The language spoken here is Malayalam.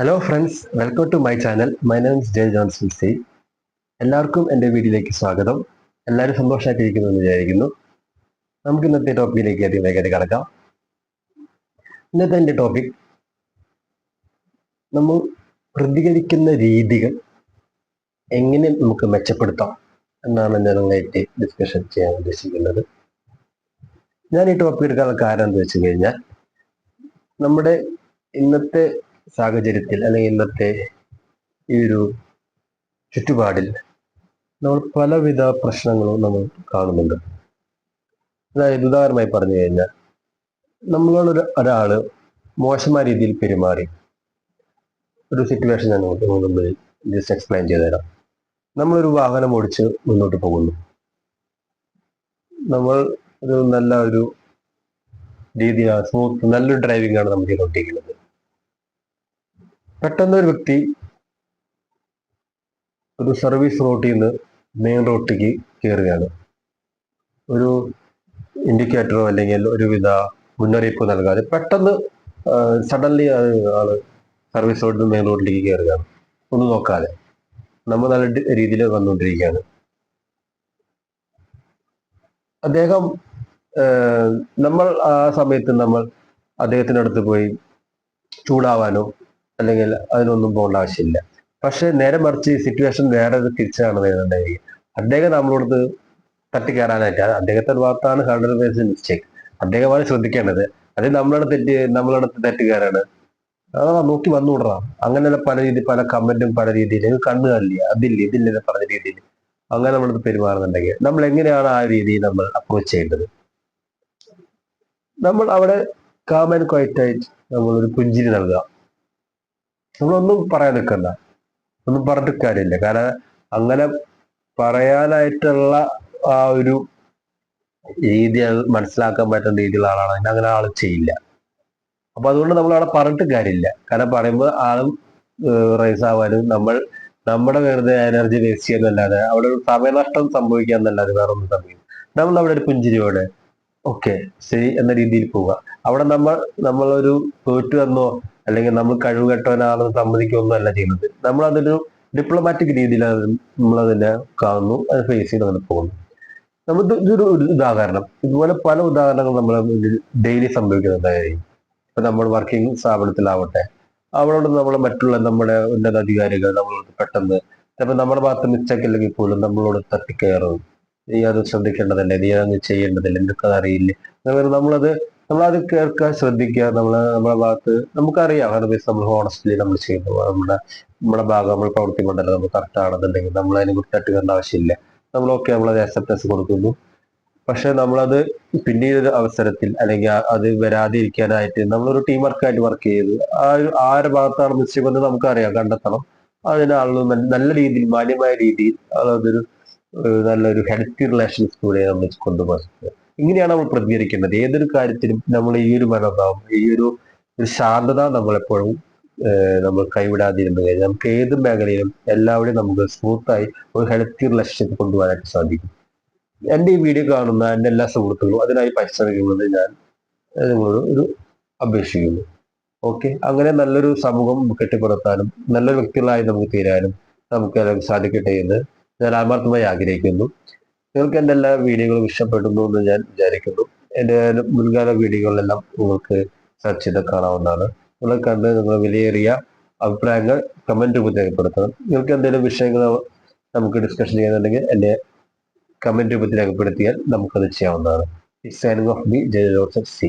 Hello friends welcome to my channel my name's J Johnson C എല്ലാവർക്കും എന്റെ വീഡിയോയിലേക്ക് സ്വാഗതം. എല്ലാവരും സന്തോഷമായിട്ടിരിക്കുന്നു എന്ന് വിചാരിക്കുന്നു. നമുക്ക് ഇന്നത്തെ ടോപ്പിക്കിലേക്ക് ആദ്യം വേഗത്തിൽ കടക്കാം. ഇന്നത്തെ എന്റെ ടോപ്പിക് നമ്മൾ പ്രതികരിക്കുന്ന രീതികൾ എങ്ങനെ നമുക്ക് മെച്ചപ്പെടുത്താം എന്നാണ് നിങ്ങളായിട്ട് ഡിസ്കഷൻ ചെയ്യാൻ ഉദ്ദേശിക്കുന്നത്. ഞാൻ ഈ ടോപ്പിക് എടുക്കാനുള്ള കാരണം എന്താ വെച്ച് കഴിഞ്ഞാൽ നമ്മുടെ ഇന്നത്തെ സാഹചര്യത്തിൽ അല്ലെങ്കിൽ ഇന്നത്തെ ഈ ഒരു ചുറ്റുപാടിൽ നമ്മൾ പലവിധ പ്രശ്നങ്ങളും നമ്മൾ കാണുന്നുണ്ട്. അതായത് ഉദാഹരണമായി പറഞ്ഞു കഴിഞ്ഞാൽ നമ്മളോടൊരു ഒരാൾ മോശമായ രീതിയിൽ പെരുമാറി. ഒരു സിറ്റുവേഷൻ ഞാൻ മുമ്പിൽ ജസ്റ്റ് എക്സ്പ്ലെയിൻ ചെയ്തു തരാം നമ്മളൊരു വാഹനം ഓടിച്ച് മുന്നോട്ട് പോകുന്നു. നമ്മൾ ഒരു നല്ല ഒരു രീതിയിലാണ് സ്മൂത്ത് നല്ലൊരു ഡ്രൈവിംഗ് ആണ് നമ്മൾ ചെയ്തുകൊണ്ടിരിക്കുന്നത്. പെട്ടെന്ന് ഒരു വ്യക്തി ഒരു സർവീസ് റോട്ടിൽ നിന്ന് മെയിൻ റോട്ടിലേക്ക് കയറുകയാണ് ഒരു ഇൻഡിക്കേറ്ററോ അല്ലെങ്കിൽ ഒരുവിധ മുന്നറിയിപ്പ് നൽകാതെ പെട്ടെന്ന് സഡൻലി ആൾ സർവീസ് റോഡിൽ നിന്ന് മെയിൻ റോഡിലേക്ക് കയറുകയാണ് ഒന്നും നോക്കാതെ. നമ്മൾ നല്ല രീതിയിൽ വന്നുകൊണ്ടിരിക്കുകയാണ്. അദ്ദേഹം നമ്മൾ ആ സമയത്ത് നമ്മൾ അദ്ദേഹത്തിന്റെ അടുത്ത് പോയി ചൂടാവാനോ അല്ലെങ്കിൽ അതിനൊന്നും പോകേണ്ട ആവശ്യമില്ല. പക്ഷെ നേരെ മറിച്ച് സിറ്റുവേഷൻ ഒരു തിരിച്ചാണ് വരുന്നുണ്ടായിരിക്കും അദ്ദേഹം നമ്മളോട് തട്ടിക്കയറാനായിട്ട് അദ്ദേഹത്തിന്റെ ഭാഗത്താണ് ഹൺഡ്രഡ് പേഴ്സെന്റ് മിസ്റ്റേക്ക് അദ്ദേഹമാണ് ശ്രദ്ധിക്കേണ്ടത്. അത് നമ്മളോട് തെറ്റ് നമ്മളടുത്ത് തെറ്റുകാരാണ്. അതാ നോക്കി വന്നുവിടറാ അങ്ങനെയുള്ള പല രീതി പല കമന്റും പല രീതിയിൽ. കണ്ണു കാണില്ല അതില്ല ഇതില്ല പറഞ്ഞ രീതിയിൽ അങ്ങനെ നമ്മളടുത്ത് പെരുമാറുന്നുണ്ടെങ്കിൽ നമ്മൾ എങ്ങനെയാണ് ആ രീതിയിൽ നമ്മൾ അപ്രോച്ച് ചെയ്യേണ്ടത്? നമ്മൾ അവിടെ കാമൻ നമ്മൾ ഒരു പുഞ്ചിരി നൽകുക നമ്മളൊന്നും പറയാൻ നിൽക്കണ്ട. ഒന്നും പറഞ്ഞിട്ട് കാര്യമില്ല. കാരണം അങ്ങനെ പറയാനായിട്ടുള്ള ആ ഒരു രീതി മനസ്സിലാക്കാൻ പറ്റുന്ന രീതിയിലുള്ള ആളാണ്. അതിന് അങ്ങനെ ആൾ ചെയ്യില്ല. അപ്പൊ അതുകൊണ്ട് നമ്മൾ അവിടെ പറഞ്ഞിട്ട് കാര്യമില്ല. കാരണം പറയുമ്പോൾ ആളും റൈസ് ആവാനും നമ്മൾ നമ്മുടെ വെറുതെ എനർജി വേസ്റ്റ് ചെയ്യുന്നല്ലാതെ അവിടെ ഒരു സമയനഷ്ടം സംഭവിക്കാന്നല്ലാതെ വേറെ ഒന്നും സംഭവിക്കും നമ്മൾ അവിടെ ഒരു പുഞ്ചിരിയോടെ ഓക്കെ ശരി എന്ന രീതിയിൽ പോവുക. അവിടെ നമ്മൾ നമ്മളൊരു തോറ്റു എന്നോ അല്ലെങ്കിൽ നമ്മൾ കഴിവ് കെട്ടവനാണെന്ന് സമ്മതിക്കുകയൊന്നും അല്ല ചെയ്യുന്നത്. നമ്മൾ അതൊരു ഡിപ്ലോമാറ്റിക് രീതിയിലാണ് നമ്മൾ അതിനെ കാണുന്നു അത് ഫേസ് ചെയ്ത് അങ്ങനെ പോകുന്നു. നമ്മൾ ഇതൊരു ഉദാഹരണം. ഇതുപോലെ പല ഉദാഹരണങ്ങൾ നമ്മൾ ഡെയിലി സംഭവിക്കുന്നതായിരിക്കും ഇപ്പൊ നമ്മൾ വർക്കിംഗ് സ്ഥാപനത്തിലാവട്ടെ അവരോട് നമ്മൾ മറ്റുള്ള നമ്മുടെ ഉന്നത അധികാരികൾ നമ്മളോട് പെട്ടെന്ന് ചിലപ്പോൾ നമ്മുടെ ഭാഗത്ത് മിസ്റ്റേക്ക് ഇല്ലെങ്കിൽ പോലും നമ്മളോട് തട്ടിക്കയറും. നീ അത് ശ്രദ്ധിക്കേണ്ടതല്ലേ? നീ അത് ചെയ്യേണ്ടതല്ലേ? എന്തൊക്കെ അറിയില്ലേ? നമ്മളത് നമ്മളത് കേൾക്കാൻ ശ്രദ്ധിക്കുക നമ്മൾ നമ്മുടെ ഭാഗത്ത് നമുക്കറിയാം. കാരണം നമ്മൾ ഹോണസ്റ്റ്ലി നമ്മൾ ചെയ്യുന്നു നമ്മുടെ നമ്മുടെ ഭാഗം നമ്മൾ പ്രവർത്തിക്കുന്നുണ്ടല്ലോ നമ്മൾ കറക്റ്റ് ആണെന്നുണ്ടെങ്കിൽ നമ്മൾ അതിനെ കുറിച്ച് തട്ടുകേണ്ട ആവശ്യമില്ല. നമ്മൾ ഓക്കെ നമ്മളത് അക്സെപ്റ്റൻസ് കൊടുക്കുന്നു. പക്ഷെ നമ്മളത് പിന്നീട് ഒരു അവസരത്തിൽ അല്ലെങ്കിൽ അത് വരാതിരിക്കാനായിട്ട് നമ്മളൊരു ടീം വർക്കായിട്ട് വർക്ക് ചെയ്ത് ആ ഒരു ആരുടെ ഭാഗത്താണ് മിസ്റ്റേക്ക് എന്ന് നമുക്കറിയാം. കണ്ടെത്തണം. അതിനാളുകൾ നല്ല- രീതിയിൽ മാന്യമായ രീതിയിൽ അതൊരു നല്ലൊരു ഹെൽത്തി റിലേഷൻസ് കൂടെ നമ്മൾ കൊണ്ടുപോകുന്നത്. ഇങ്ങനെയാണ് നമ്മൾ പ്രതികരിക്കേണ്ടത് ഏതൊരു കാര്യത്തിലും നമ്മൾ ഈ ഒരു മനോഭാവം ഈ ഒരു ശാന്തത നമ്മളെപ്പോഴും നമ്മൾ കൈവിടാതിരുന്നു കഴിഞ്ഞാൽ നമുക്ക് ഏത് മേഖലയിലും എല്ലാവരും നമുക്ക് സ്മൂത്തായി ഒരു ഹെൽത്തി റിലേഷൻഷിപ്പ് കൊണ്ടുപോകാനായിട്ട് സാധിക്കും. എന്റെ ഈ വീഡിയോ കാണുന്ന എന്റെ എല്ലാ സുഹൃത്തുക്കളും അതിനായി പരിശ്രമിക്കുന്നത് ഞാൻ നിങ്ങളോട് ഒരു അപേക്ഷിക്കുന്നു. ഓക്കെ? അങ്ങനെ നല്ലൊരു സമൂഹം കെട്ടിപ്പടുത്താനും നല്ലൊരു വ്യക്തികളായി നമുക്ക് തീരാനും നമുക്ക് സാധിക്കട്ടെ എന്ന് ഞാൻ ആത്മാർത്ഥമായി ആഗ്രഹിക്കുന്നു. നിങ്ങൾക്ക് എന്റെ എല്ലാ വീഡിയോകളും ഇഷ്ടപ്പെടുന്നു എന്ന് ഞാൻ വിചാരിക്കുന്നു. എന്റെ മുൻകാല വീഡിയോകളെല്ലാം നിങ്ങൾക്ക് സെർച്ച് ചെയ്ത് കാണാവുന്നതാണ്. നിങ്ങൾ കണ്ട് നിങ്ങൾ വിലയേറിയ അഭിപ്രായങ്ങൾ കമന്റ് രൂപത്തിൽ രേഖപ്പെടുത്തണം. നിങ്ങൾക്ക് എന്തെങ്കിലും വിഷയങ്ങൾ നമുക്ക് ഡിസ്കഷൻ ചെയ്യുന്നുണ്ടെങ്കിൽ എന്റെ കമന്റ് രൂപത്തിൽ രേഖപ്പെടുത്തിയാൽ നമുക്കത് ചെയ്യാവുന്നതാണ്. Signing off B J Joseph C